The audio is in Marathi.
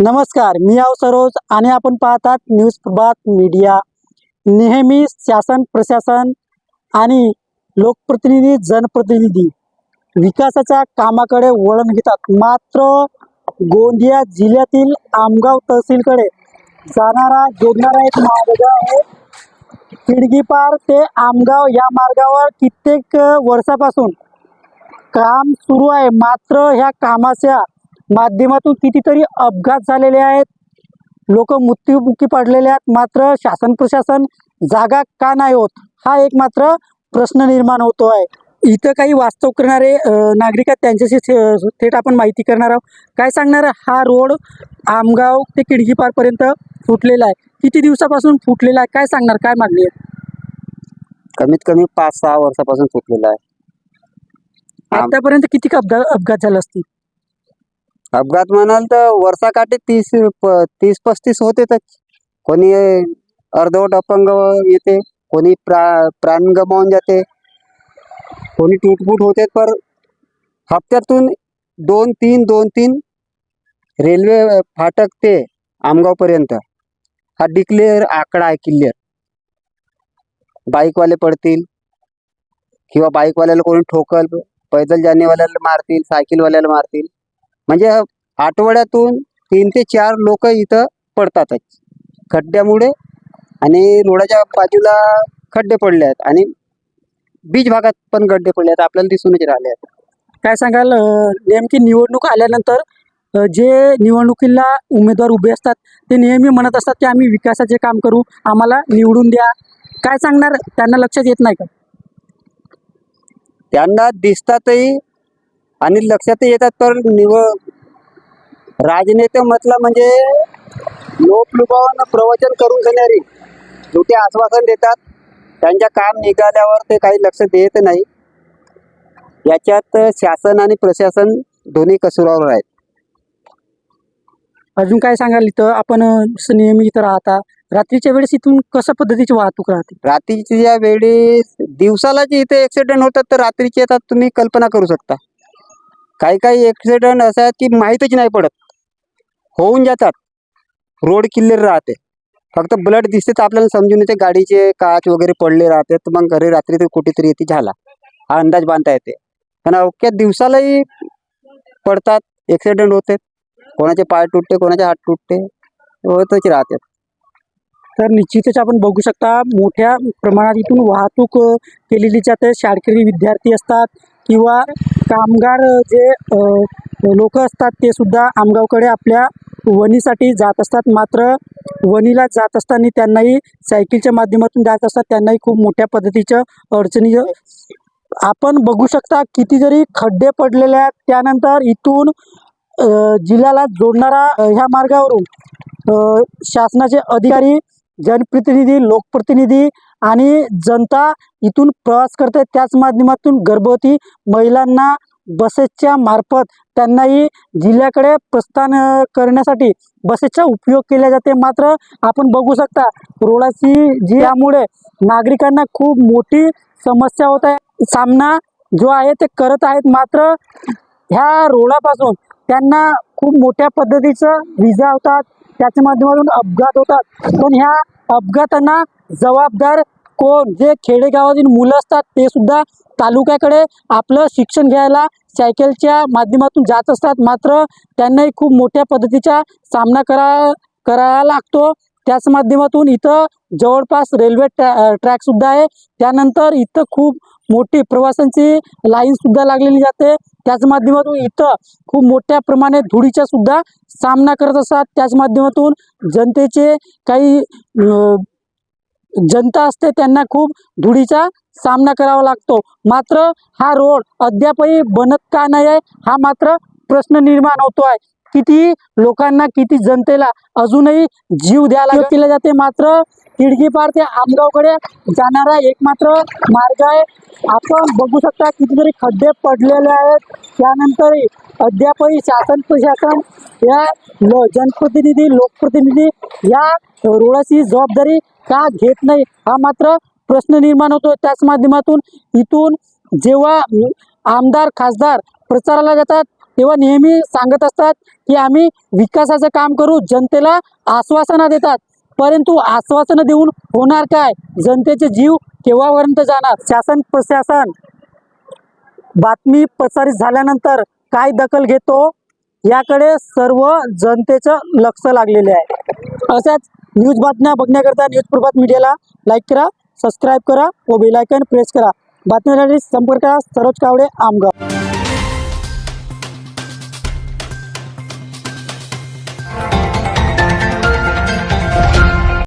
नमस्कार मी आव सरोज आणि आपण पाहतात न्यूज प्रभात मीडिया. नेहमी शासन प्रशासन आणि लोकप्रतिनिधी जनप्रतिनिधी विकासाच्या कामाकडे वळण घेतात. मात्र गोंदिया जिल्ह्यातील आमगाव तहसीलकडे जाणारा जोडणारा एक मार्ग आहे. किडगीपार ते आमगाव या मार्गावर कित्येक वर्षापासून काम सुरू आहे. मात्र ह्या कामाच्या माध्यमातून कितीतरी अपघात झालेले आहेत. लोक मृत्युमुखी पडलेले आहेत. मात्र शासन प्रशासन जागा का नाही होत हा एक मात्र प्रश्न निर्माण होतो आहे इथं काही वास्तव करणारे नागरिक आहेत. त्यांच्याशी थेट आपण माहिती करणार आहोत. काय सांगणार? हा रोड आमगाव ते किडगी पारपर्यंत फुटलेला आहे. किती दिवसापासून फुटलेला आहे? काय सांगणार? काय मागणी आहे? कमीत कमी पाच सहा वर्षापासून फुटलेला आहे. आतापर्यंत किती अपघात अपघात झाले असतील? अपघात म्हणाल तर वर्षाकाठी तीस प- तीस पस्तीस होतेच कोणी अर्धवट अपंग येते कोणी प्रा प्राण गमावून जाते कोणी तुटफूट होते पर हप्त्यातून दोन तीन दोन तीन रेल्वे फाटक ते आमगावपर्यंत. हा डिक्लेअर आकडा आहे क्लिअर बाईकवाले पडतील किंवा बाईकवाल्याला कोणी ठोकल पैदल जाणेवाल्याला मारतील सायकलवाल्याला मारतील. म्हणजे आठवड्यातून तीन ते चार लोक इथं पडतातच. खड्ड्यामुळे आणि रोडाच्या बाजूला खड्डे पडले आहेत आणि बीच भागात पण खड्डे पडले आहेत आपल्याला दिसूनच राहिले आहेत. काय सांगाल नेमकी निवडणूक आल्यानंतर जे निवडणुकीला उमेदवार उभे असतात ते नेहमी म्हणत असतात की आम्ही विकासाचे काम करू आम्हाला निवडून द्या. काय सांगणार? त्यांना लक्षात येत नाही का? त्यांना दिसतातही आणि लक्षातही येतात तर निव राजनेते म्हटलं म्हणजे लोकलुभावानं प्रवचन करून देणारी छोटे आश्वासन देतात. त्यांच्या काम निघाल्यावर ते काही लक्ष देत नाही. याच्यात शासन आणि प्रशासन दोन्ही कसुरावर आहेत. अजून काय सांगाल इथं? आपण नेहमी इथं राहता रात्रीच्या वेळेस इथून कशा पद्धतीची वाहतूक राहते? रात्रीच्या वेळेस दिवसाला जे इथे ॲक्सिडेंट होतात तर रात्रीचे येतात तुम्ही कल्पना करू शकता. काही काही ॲक्सिडेंट असं आहेत की माहीतच नाही पडत. होऊन जातात. रोड क्लिअर राहते. फक्त ब्लड दिसते तर आपल्याला समजून येते. गाडीचे काच वगैरे पडले राहते तर मग घरी रात्री तर कुठेतरी येते झाला. हा अंदाज बांधता येते. पण अवघ्या दिवसालाही पडतात. ॲक्सिडेंट होते. कोणाचे पाय तुटते कोणाचे हात तुटते होतच राहते. तर निश्चितच आपण बघू शकता मोठ्या प्रमाणात इथून वाहतूक केलेली जाते. शाळकरी विद्यार्थी असतात. किंवा कामगार जे लोक असतात ते सुद्धा आमगावकडे आपल्या वणीसाठी जात असतात. मात्र वणीला जात असताना त्यांनाही सायकलच्या माध्यमातून जात असतात. त्यांनाही खूप मोठ्या पद्धतीच्या अडचणी आपण बघू शकता किती जरी खड्डे पडलेले आहेत त्यानंतर इथून जिल्ह्याला जोडणारा ह्या मार्गावरून शासनाचे अधिकारी जनप्रतिनिधी लोकप्रतिनिधी आणि जनता इथून प्रवास करते. त्याच माध्यमातून गर्भवती महिलांना बसेसच्या मार्फत त्यांनाही जिल्ह्याकडे प्रस्थान करण्यासाठी बसेसचा उपयोग केला जाते. मात्र आपण बघू शकता रोडाची जी यामुळे नागरिकांना खूप मोठी समस्या होत आहे. सामना जो आहे ते करत आहेत. मात्र ह्या रोडापासून त्यांना खूप मोठ्या पद्धतीचं विजा होतात. त्याच्या माध्यमातून अपघात होतात. पण ह्या अपघातांना जबाबदार कोण? जे खेडेगावातील मुलं असतात ते सुद्धा तालुक्याकडे आपलं शिक्षण घ्यायला सायकलच्या माध्यमातून जात असतात. मात्र त्यांनाही खूप मोठ्या पद्धतीचा सामना करा करावा लागतो. त्याच माध्यमातून इथं जवळपास रेल्वे ट्रॅ ट्रॅकसुद्धा आहे. त्यानंतर इथं खूप मोठी प्रवाशांची लाईन सुद्धा लागलेली जाते. त्याच माध्यमातून इथं खूप मोठ्या प्रमाणात धुळीचा सुद्धा सामना करत असतात. त्याच माध्यमातून जनतेचे काही जनता असते त्यांना खूप धुळीचा सामना करावा लागतो. मात्र हा रोड अद्यापही बनत का नाही आहे हा मात्र प्रश्न निर्माण होतो आहे किती लोकांना किती जनतेला अजूनही जीव द्यायला केला जाते. मात्र किडकीपार ते आमगावकडे जाणारा एकमात्र मार्ग आहे. आपण बघू शकता कितीतरी खड्डे पडलेले आहेत. त्यानंतर अद्यापही शासन प्रशासन या लो जनप्रतिनिधी लोकप्रतिनिधी या रोडाची जबाबदारी का घेत नाही हा मात्र प्रश्न निर्माण होतो त्याच माध्यमातून इथून जेव्हा आमदार खासदार प्रचाराला जातात तेव्हा नेहमी सांगत असतात की आम्ही विकासाचं काम करू जनतेला आश्वासना देतात. परंतु आश्वासनं देऊन होणार काय? जनतेचे जीव केव्हापर्यंत जाणार? शासन प्रशासन. बातमी प्रसारित झाल्यानंतर काय दखल घेतो? याकडे सर्व जनतेचं लक्ष लागलेले आहे. अशाच न्यूज बातम्या बघण्याकरता न्यूज प्रभात मीडियाला लाईक करा सबस्क्राईब करा व बेलायकन प्रेस करा. बातम्यांसाठी संपर्क करा. सरोज कावडे आमगाव.